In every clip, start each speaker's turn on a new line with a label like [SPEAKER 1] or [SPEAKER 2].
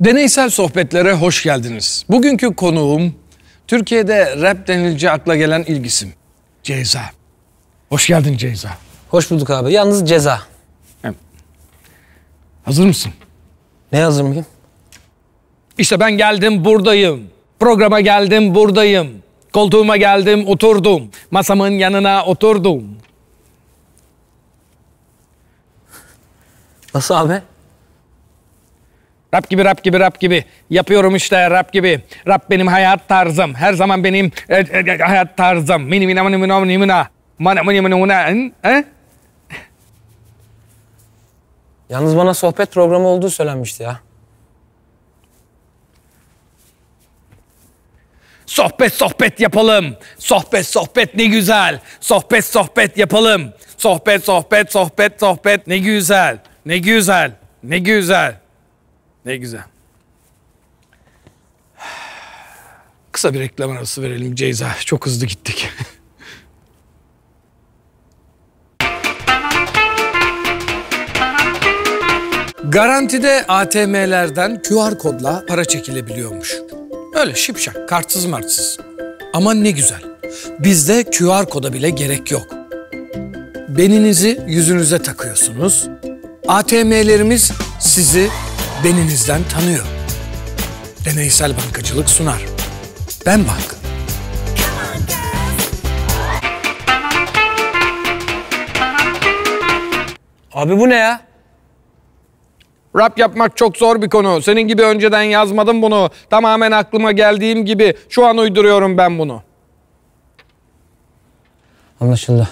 [SPEAKER 1] Deneysel sohbetlere hoş geldiniz. Bugünkü konuğum Türkiye'de rap denilince akla gelen ilk isim. Ceyza. Hoş geldin Ceyza.
[SPEAKER 2] Hoş bulduk abi. Yalnız ceza.
[SPEAKER 1] Hazır mısın?
[SPEAKER 2] Ne hazır mıyım?
[SPEAKER 1] İşte ben geldim buradayım. Programa geldim buradayım. Koltuğuma geldim oturdum. Masamın yanına oturdum.
[SPEAKER 2] Nasıl abi?
[SPEAKER 1] Rap gibi rap gibi rap gibi. Yapıyorum işte rap gibi. Rap benim hayat tarzım. Her zaman benim e, e, hayat tarzım. Mini mini mini mini mini mini. Mana mini mini mini. He?
[SPEAKER 2] Yalnız bana sohbet programı olduğu söylenmişti ya.
[SPEAKER 1] Sohbet sohbet yapalım. Sohbet sohbet ne güzel. Sohbet sohbet yapalım. Sohbet sohbet sohbet sohbet ne güzel. Ne güzel. Ne güzel. Ne güzel. Kısa bir reklam arası verelim Ceyza. Çok hızlı gittik. Garantide ATM'lerden QR kodla para çekilebiliyormuş. Öyle şipşak, kartsız martsız. Ama ne güzel. Bizde QR koda bile gerek yok. Beninizi yüzünüze takıyorsunuz. ATM'lerimiz sizi beninizden tanıyor. Deneysel bankacılık sunar. Ben Bank.
[SPEAKER 2] Abi bu ne ya?
[SPEAKER 1] Rap yapmak çok zor bir konu. Senin gibi önceden yazmadım bunu. Tamamen aklıma geldiğim gibi şu an uyduruyorum ben bunu.
[SPEAKER 2] Anlaşıldı.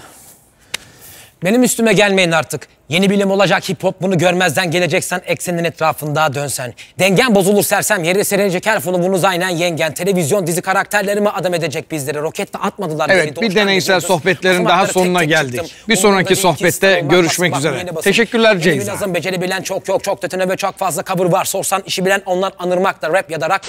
[SPEAKER 2] Benim üstüme gelmeyin artık. Yeni bilim olacak hip hop bunu görmezden geleceksen eksenin etrafında dönsen. Dengen bozulur sersem yere serecek her bunu aynen yengen. Televizyon dizi karakterlerimi adam edecek bizleri. Roketle atmadılar.
[SPEAKER 1] Evet, bir deneysel sohbetlerin daha sonuna
[SPEAKER 2] tek
[SPEAKER 1] geldik.
[SPEAKER 2] çıktım.
[SPEAKER 1] Bir sonraki sohbette görüşmek
[SPEAKER 2] basın,
[SPEAKER 1] üzere. Teşekkürler Ceyza.
[SPEAKER 2] Lazım beceri bilen çok yok çok tetene ve çok fazla cover var. Sorsan işi bilen onlar anırmakta rap ya da rock.